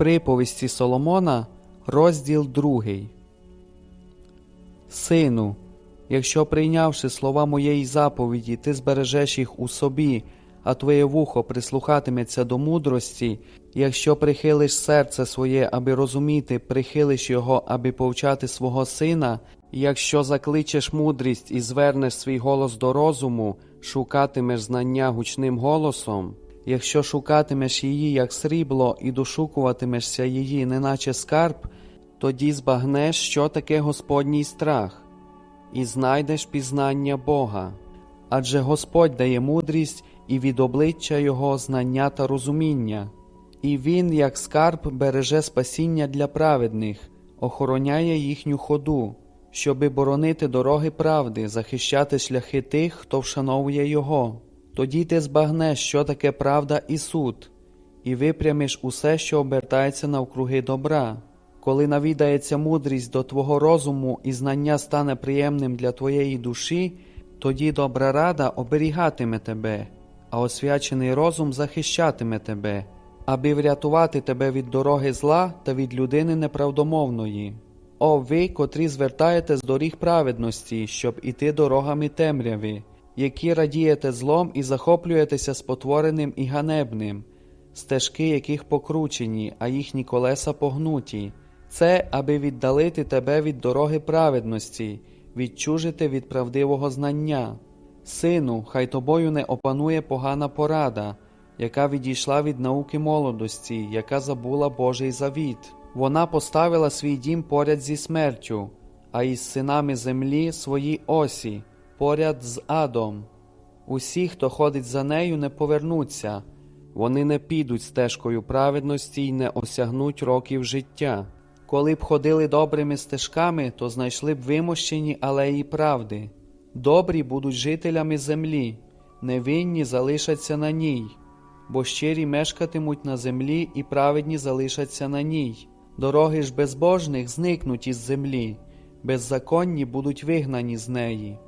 Приповісті Соломона, розділ 2. Сину, якщо прийнявши слова моєї заповіді, ти збережеш їх у собі, а твоє вухо прислухатиметься до мудрості, якщо прихилиш серце своє, аби розуміти, прихилиш його, аби повчати свого сина, якщо закличеш мудрість і звернеш свій голос до розуму, шукатимеш знання гучним голосом, якщо шукатимеш її, як срібло, і дошукуватимешся її, неначе скарб, тоді збагнеш, що таке Господній страх, і знайдеш пізнання Бога. Адже Господь дає мудрість і від обличчя Його знання та розуміння, і Він, як скарб, береже спасіння для праведних, охороняє їхню ходу, щоби боронити дороги правди, захищати шляхи тих, хто вшановує Його. Тоді ти збагнеш, що таке правда і суд, і випрямиш усе, що обертається навкруги добра. Коли навідається мудрість до твого розуму і знання стане приємним для твоєї душі, тоді добра рада оберігатиме тебе, а освячений розум захищатиме тебе, аби врятувати тебе від дороги зла та від людини неправдомовної. О ви, котрі звертаєте з доріг праведності, щоб іти дорогами темряви, які радієте злом і захоплюєтеся спотвореним і ганебним, стежки яких покручені, а їхні колеса погнуті. Це, аби віддалити тебе від дороги праведності, відчужити від правдивого знання. Сину, хай тобою не опанує погана порада, яка відійшла від науки молодості, яка забула Божий завіт. Вона поставила свій дім поряд зі смертю, а із синами землі свої осі, поряд з адом. Усі, хто ходить за нею, не повернуться, вони не підуть стежкою праведності й не осягнуть років життя. Коли б ходили добрими стежками, то знайшли б вимощені алеї правди. Добрі будуть жителями землі, невинні залишаться на ній, бо щирі мешкатимуть на землі і праведні залишаться на ній. Дороги ж безбожних зникнуть із землі, беззаконні будуть вигнані з неї.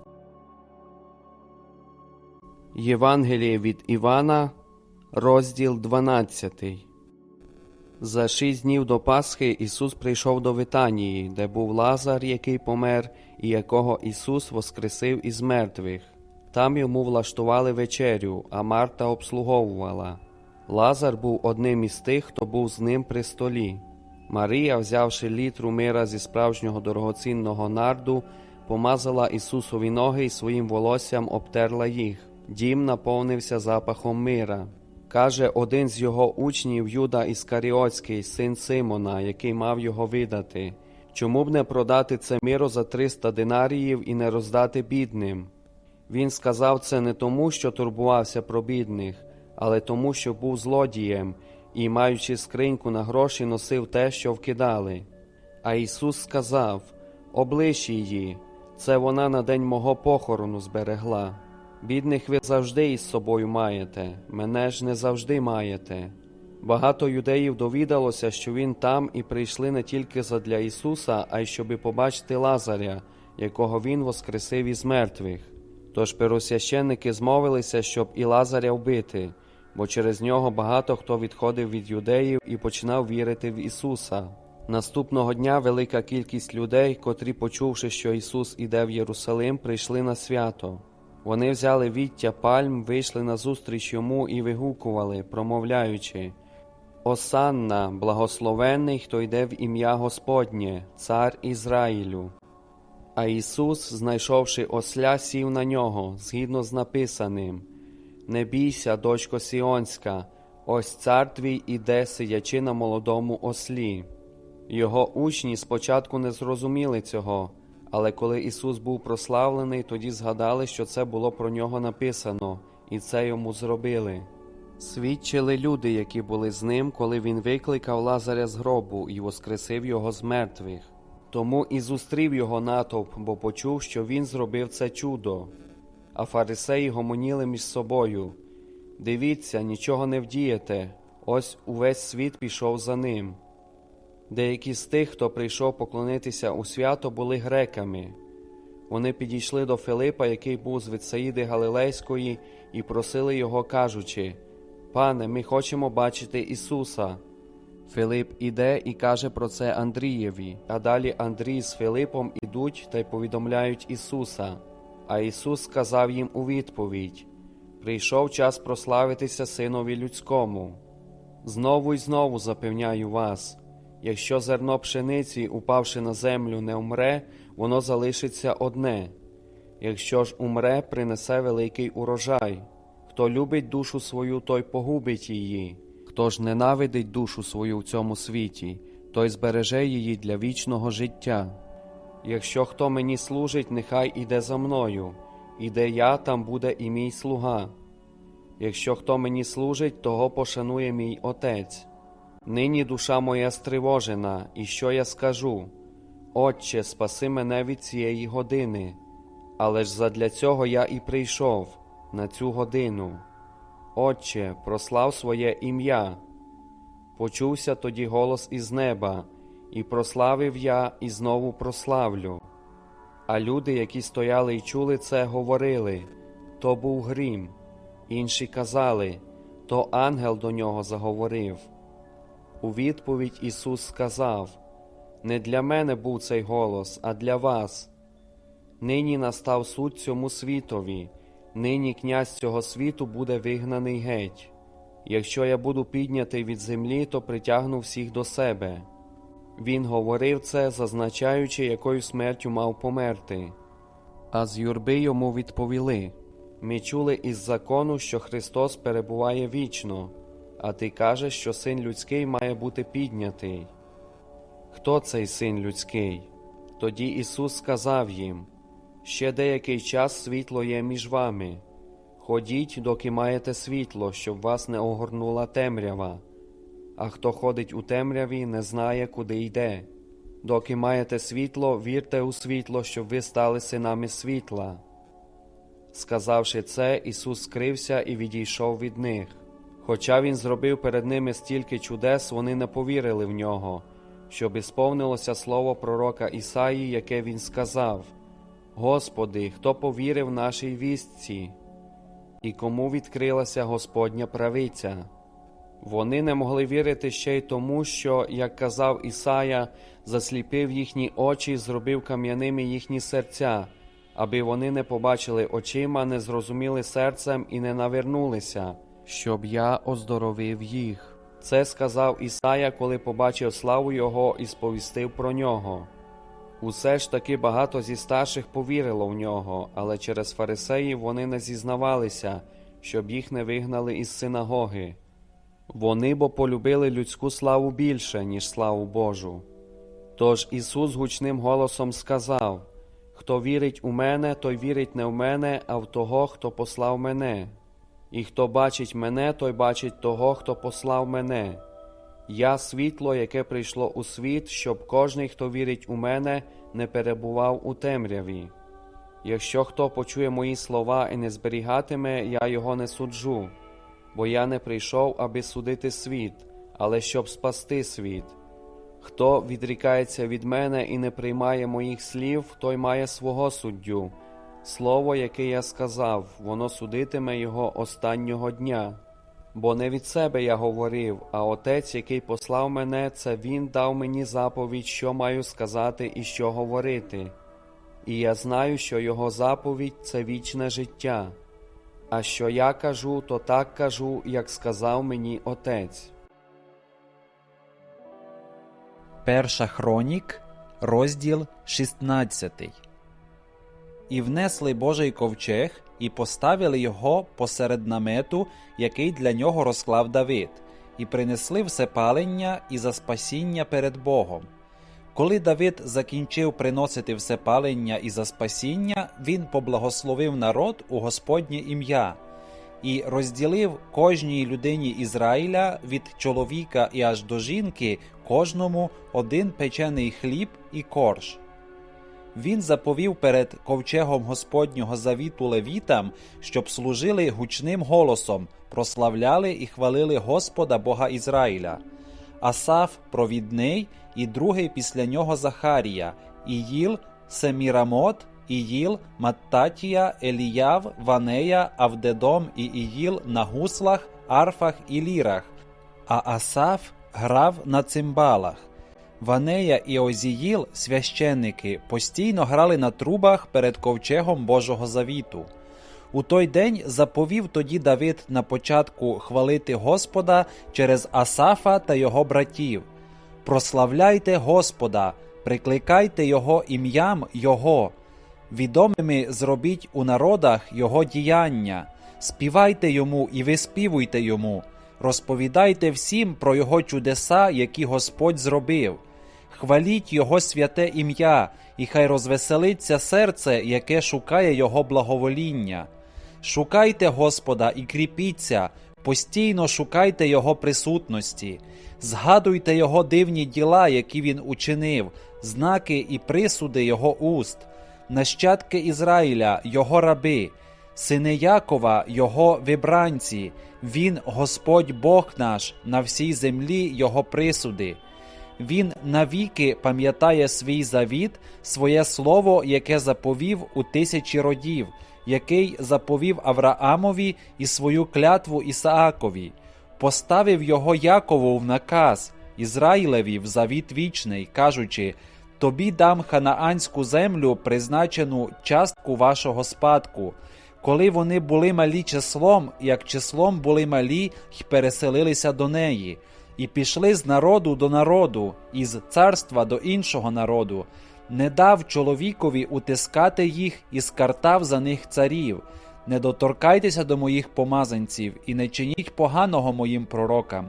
Євангеліє від Івана, розділ 12 За шість днів до Пасхи Ісус прийшов до Витанії, де був Лазар, який помер, і якого Ісус воскресив із мертвих. Там йому влаштували вечерю, а Марта обслуговувала. Лазар був одним із тих, хто був з ним при столі. Марія, взявши літру мира зі справжнього дорогоцінного нарду, помазала Ісусові ноги і своїм волоссям обтерла їх. Дім наповнився запахом мира. Каже один з його учнів Юда Іскаріотський, син Симона, який мав його видати. Чому б не продати це миро за 300 динаріїв і не роздати бідним? Він сказав це не тому, що турбувався про бідних, але тому, що був злодієм і, маючи скриньку на гроші, носив те, що вкидали. А Ісус сказав: Облиш її, це вона на день мого похорону зберегла. Бідних ви завжди із собою маєте, мене ж не завжди маєте. Багато юдеїв довідалося, що він там і прийшли не тільки задля Ісуса, а й щоби побачити Лазаря, якого Він воскресив із мертвих. Тож первосвященники змовилися, щоб і Лазаря вбити, бо через нього багато хто відходив від юдеїв і починав вірити в Ісуса. Наступного дня велика кількість людей, котрі, почувши, що Ісус іде в Єрусалим, прийшли на свято. Вони взяли віття пальм, вийшли назустріч йому і вигукували, промовляючи Осанна, благословенний, хто йде в ім'я Господнє, Цар Ізраїлю. А Ісус, знайшовши осля, сів на нього, згідно з написаним Не бійся, дочко Сіонська, ось цар твій іде, сидячи на молодому ослі. Його учні спочатку не зрозуміли цього. Але коли Ісус був прославлений, тоді згадали, що це було про нього написано, і це йому зробили. Свідчили люди, які були з ним, коли він викликав Лазаря з гробу і воскресив його з мертвих. Тому і зустрів його натовп, бо почув, що він зробив це чудо. А фарисеї гомоніли між собою Дивіться, нічого не вдієте, ось увесь світ пішов за ним. Деякі з тих, хто прийшов поклонитися у свято, були греками. Вони підійшли до Филипа, який був з Витсаїди Галилейської, і просили його, кажучи: Пане, ми хочемо бачити Ісуса. Филип іде і каже про це Андрієві, а далі Андрій з Филипом ідуть та й повідомляють Ісуса. А Ісус сказав їм у відповідь: Прийшов час прославитися Синові людському. Знову й знову запевняю вас: якщо зерно пшениці, упавши на землю, не умре, воно залишиться одне. Якщо ж умре, принесе великий урожай. Хто любить душу свою, той погубить її. Хто ж ненавидить душу свою в цьому світі, той збереже її для вічного життя. Якщо хто мені служить, нехай іде за мною, і де я, там буде і мій слуга. Якщо хто мені служить, того пошанує мій Отець. Нині душа моя стривожена, і що я скажу? Отче, спаси мене від цієї години, але ж задля цього я і прийшов на цю годину. Отче, прослав своє ім'я. Почувся тоді голос із неба, і прославив я, і знову прославлю. А люди, які стояли і чули це, говорили то був грім. Інші казали, то ангел до нього заговорив. У відповідь Ісус сказав: Не для мене був цей голос, а для вас. Нині настав суд цьому світові, нині князь цього світу буде вигнаний геть. Якщо я буду піднятий від землі, то притягну всіх до себе. Він говорив це, зазначаючи, якою смертю мав померти. А з юрби йому відповіли Ми чули із закону, що Христос перебуває вічно, а ти кажеш, що син людський має бути піднятий. Хто цей син людський? Тоді Ісус сказав їм Ще деякий час світло є між вами. Ходіть, доки маєте світло, щоб вас не огорнула темрява. А хто ходить у темряві, не знає, куди йде. Доки маєте світло, вірте у світло, щоб ви стали синами світла. Сказавши це, Ісус скрився і відійшов від них. Хоча Він зробив перед ними стільки чудес, вони не повірили в нього, щоб ісповнилося слово пророка Ісаї, яке він сказав: Господи, хто повірив нашій вістці, і кому відкрилася Господня правиця? Вони не могли вірити ще й тому, що, як казав Ісая, засліпив їхні очі, зробив кам'яними їхні серця, аби вони не побачили очима, не зрозуміли серцем і не навернулися, щоб я оздоровив їх. Це сказав Ісая, коли побачив славу Його і сповістив про нього. Усе ж таки багато зі старших повірило в нього, але через фарисеїв вони не зізнавалися, щоб їх не вигнали із синагоги. Вони бо полюбили людську славу більше, ніж славу Божу. Тож Ісус гучним голосом сказав: Хто вірить у мене, той вірить не в мене, а в того, хто послав мене. І хто бачить мене, той бачить того, хто послав мене. Я світло, яке прийшло у світ, щоб кожний, хто вірить у мене, не перебував у темряві. Якщо хто почує мої слова і не зберігатиме, я його не суджу, бо я не прийшов, аби судити світ, але щоб спасти світ. Хто відрікається від мене і не приймає моїх слів, той має свого суддю. Слово, яке я сказав, воно судитиме його останнього дня. Бо не від себе я говорив, а Отець, який послав мене, це Він дав мені заповідь, що маю сказати і що говорити. І я знаю, що Його заповідь це вічне життя. А що я кажу, то так кажу, як сказав мені Отець. Перша хронік, розділ 16. І внесли Божий ковчег, і поставили його посеред намету, який для нього розклав Давид, і принесли все палення і за спасіння перед Богом. Коли Давид закінчив приносити все палення і за спасіння, він поблагословив народ у Господнє ім'я і розділив кожній людині Ізраїля від чоловіка і аж до жінки кожному один печений хліб і корж. Він заповів перед ковчегом Господнього завіту левітам, щоб служили гучним голосом, прославляли і хвалили Господа Бога Ізраїля. Асаф провідний, і другий після нього Захарія, Іїл, Семірамот, Іїл, Маттатія, Еліяв, Ванея, Авдедом і Іїл на гуслах, арфах і лірах. А Асаф грав на цимбалах. Ванея і Озіїл, священники, постійно грали на трубах перед ковчегом Божого завіту. У той день заповів тоді Давид на початку хвалити Господа через Асафа та його братів. Прославляйте Господа, прикликайте Його ім'ям Його. Відомими зробіть у народах Його діяння, співайте йому і виспівуйте йому, розповідайте всім про Його чудеса, які Господь зробив. Хваліть Його святе ім'я, і хай розвеселиться серце, яке шукає Його благовоління. Шукайте Господа і кріпіться, постійно шукайте Його присутності, згадуйте Його дивні діла, які Він учинив, знаки і присуди Його уст, нащадки Ізраїля, Його раби, сини Якова, Його вибранці, Він Господь Бог наш, на всій землі Його присуди. Він навіки пам'ятає свій завіт, своє слово, яке заповів у тисячі родів, який заповів Авраамові і свою клятву Ісаакові, поставив його Якову в наказ, Ізраїлеві в завіт вічний, кажучи: Тобі дам ханаанську землю, призначену частку вашого спадку. Коли вони були малі числом, як числом були малі й переселилися до неї, і пішли з народу до народу, і з царства до іншого народу, не дав чоловікові утискати їх і скартав за них царів. Не доторкайтеся до моїх помазанців і не чиніть поганого моїм пророкам.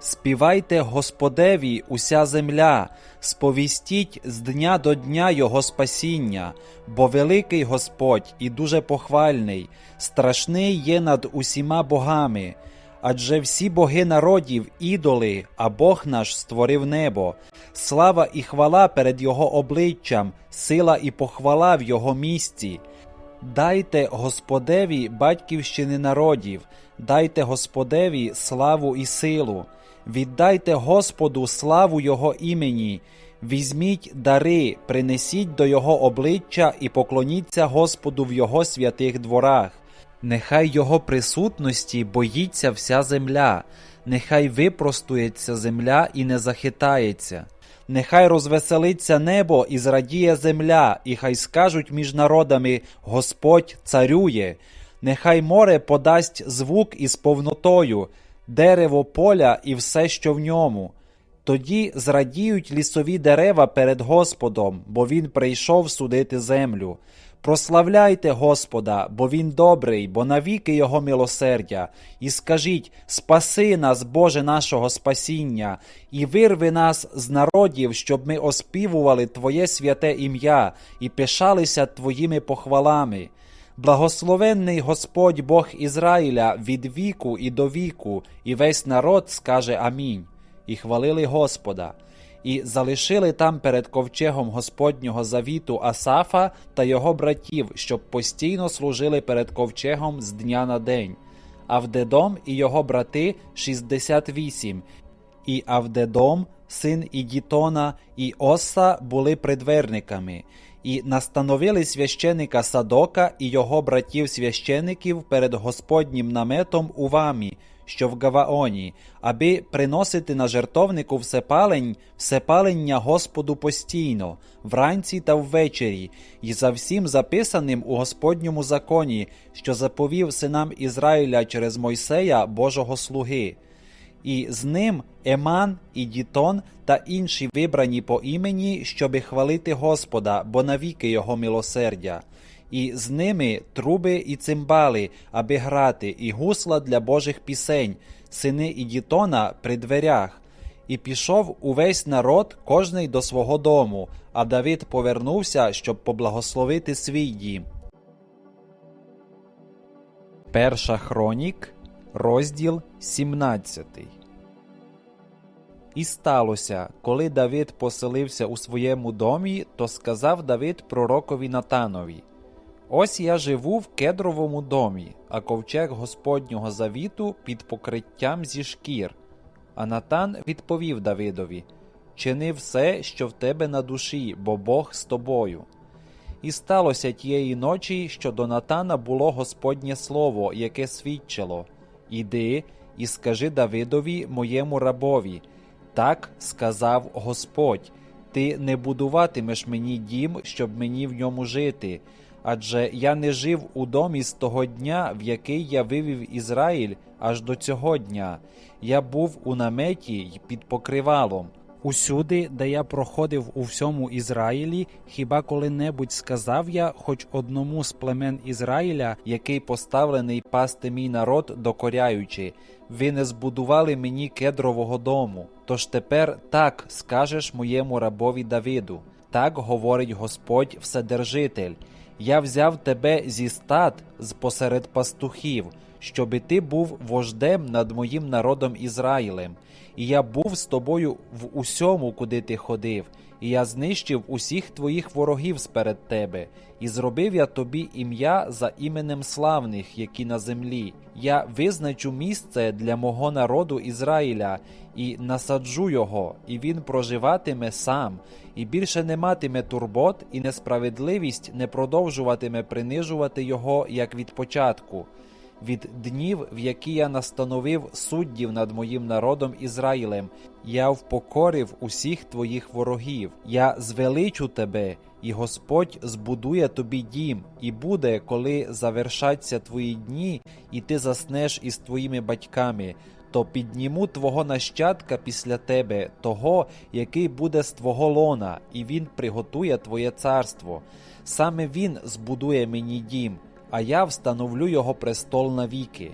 Співайте Господеві уся земля, сповістіть з дня до дня Його спасіння, бо великий Господь і дуже похвальний, страшний є над усіма богами. Адже всі боги народів ідоли, а Бог наш створив небо. Слава і хвала перед Його обличчям, сила і похвала в Його місці. Дайте Господеві батьківщини народів, дайте Господеві славу і силу, віддайте Господу славу Його імені, візьміть дари, принесіть до Його обличчя і поклоніться Господу в Його святих дворах. Нехай Його присутності боїться вся земля, нехай випростується земля і не захитається. Нехай розвеселиться небо і зрадіє земля, і хай скажуть між народами Господь царює, нехай море подасть звук із повнотою, дерево поля і все, що в ньому. Тоді зрадіють лісові дерева перед Господом, бо Він прийшов судити землю. Прославляйте Господа, бо Він добрий, бо навіки Його милосердя, і скажіть: Спаси нас, Боже нашого спасіння, і вирви нас з народів, щоб ми оспівували Твоє святе ім'я і пишалися Твоїми похвалами. Благословенний Господь Бог Ізраїля від віку і до віку, і весь народ скаже Амінь. І хвалили Господа і залишили там перед ковчегом Господнього завіту Асафа та його братів, щоб постійно служили перед ковчегом з дня на день. Авдедом і його брати 68, і Авдедом, син Ідітона, і Оса були придверниками, і настановили священика Садока і його братів священиків перед Господнім наметом у вамі, що в Гаваоні, аби приносити на жертовнику всепалень, всепалення Господу постійно, вранці та ввечері, і за всім записаним у Господньому законі, що заповів синам Ізраїля через Мойсея, Божого слуги. І з ним Еман і Дітон та інші вибрані по імені, щоби хвалити Господа, бо навіки його милосердя і з ними труби і цимбали, аби грати, і гусла для Божих пісень, сини Ідітона при дверях. І пішов увесь народ, кожний до свого дому, а Давид повернувся, щоб поблагословити свій дім. Перша хронік, розділ 17. І сталося, коли Давид поселився у своєму домі, то сказав Давид пророкові Натанові Ось я живу в кедровому домі, а ковчег Господнього завіту під покриттям зі шкір. А Натан відповів Давидові Чини все, що в тебе на душі, бо Бог з тобою. І сталося тієї ночі, що до Натана було Господнє слово, яке свідчило Іди і скажи Давидові, моєму рабові, Так сказав Господь: Ти не будуватимеш мені дім, щоб мені в ньому жити. Адже я не жив у домі з того дня, в який я вивів Ізраїль, аж до цього дня. Я був у наметі й під покривалом. Усюди, де я проходив у всьому Ізраїлі, хіба коли-небудь сказав я хоч одному з племен Ізраїля, який поставлений пасти мій народ, докоряючи, ви не збудували мені кедрового дому. Тож тепер так скажеш моєму рабові Давиду. Так говорить Господь Вседержитель. Я взяв тебе зі стад з посеред пастухів, щоби ти був вождем над моїм народом Ізраїлем. І я був з тобою в усьому, куди ти ходив, і я знищив усіх твоїх ворогів сперед тебе, і зробив я тобі ім'я за іменем славних, які на землі. Я визначу місце для мого народу Ізраїля і насаджу його, і він проживатиме сам, і більше не матиме турбот, і несправедливість не продовжуватиме принижувати його як від початку від днів, в які я настановив суддів над моїм народом Ізраїлем, я впокорив усіх твоїх ворогів, я звеличу тебе, і Господь збудує тобі дім, і буде, коли завершаться твої дні, і ти заснеш із твоїми батьками. То підніму твого нащадка після тебе, того, який буде з твого лона, і він приготує твоє царство. Саме він збудує мені дім, а я встановлю його престол навіки.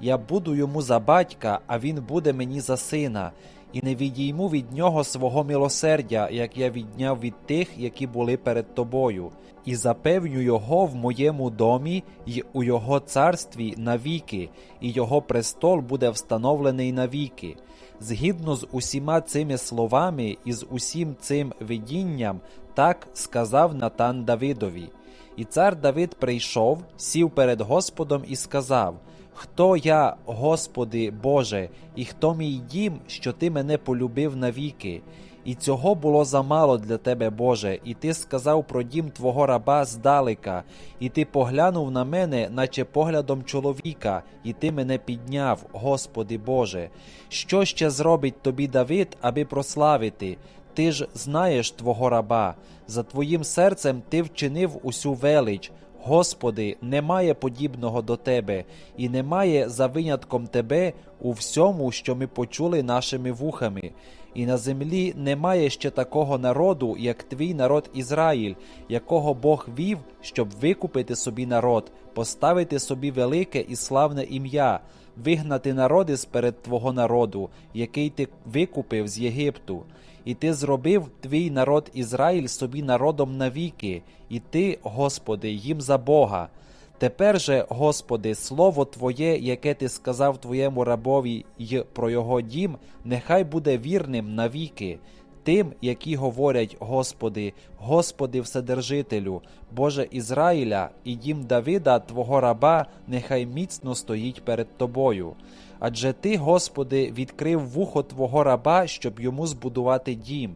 Я буду йому за батька, а він буде мені за сина, і не відійму від нього свого милосердя, як я відняв від тих, які були перед тобою, і запевню його в моєму домі й у його царстві навіки, і його престол буде встановлений навіки. Згідно з усіма цими словами і з усім цим видінням, так сказав Натан Давидові. І цар Давид прийшов, сів перед Господом і сказав: Хто я, Господи Боже, і хто мій дім, що ти мене полюбив навіки? І цього було замало для тебе, Боже, і ти сказав про дім твого раба здалека, і ти поглянув на мене, наче поглядом чоловіка, і ти мене підняв, Господи Боже. Що ще зробить тобі Давид, аби прославити? Ти ж знаєш твого раба, за твоїм серцем ти вчинив усю велич. Господи, немає подібного до Тебе, і немає за винятком Тебе у всьому, що ми почули нашими вухами. І на землі немає ще такого народу, як твій народ Ізраїль, якого Бог вів, щоб викупити собі народ, поставити собі велике і славне ім'я, вигнати народи сперед Твого народу, який ти викупив з Єгипту. І ти зробив твій народ Ізраїль собі народом навіки, і ти, Господи, їм за Бога. Тепер же, Господи, слово Твоє, яке ти сказав твоєму рабові й про його дім, нехай буде вірним навіки. Тим, які говорять, Господи, Господи Вседержителю, Боже Ізраїля, і дім Давида, Твого раба, нехай міцно стоїть перед Тобою. Адже Ти, Господи, відкрив вухо Твого раба, щоб йому збудувати дім.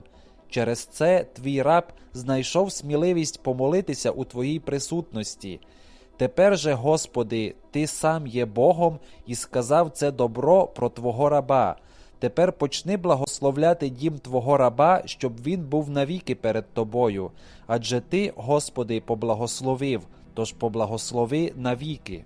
Через це твій раб знайшов сміливість помолитися у Твоїй присутності. Тепер же, Господи, Ти сам є Богом і сказав це добро про Твого раба. Тепер почни благословляти дім Твого раба, щоб він був навіки перед Тобою. Адже Ти, Господи, поблагословив, тож поблагослови навіки.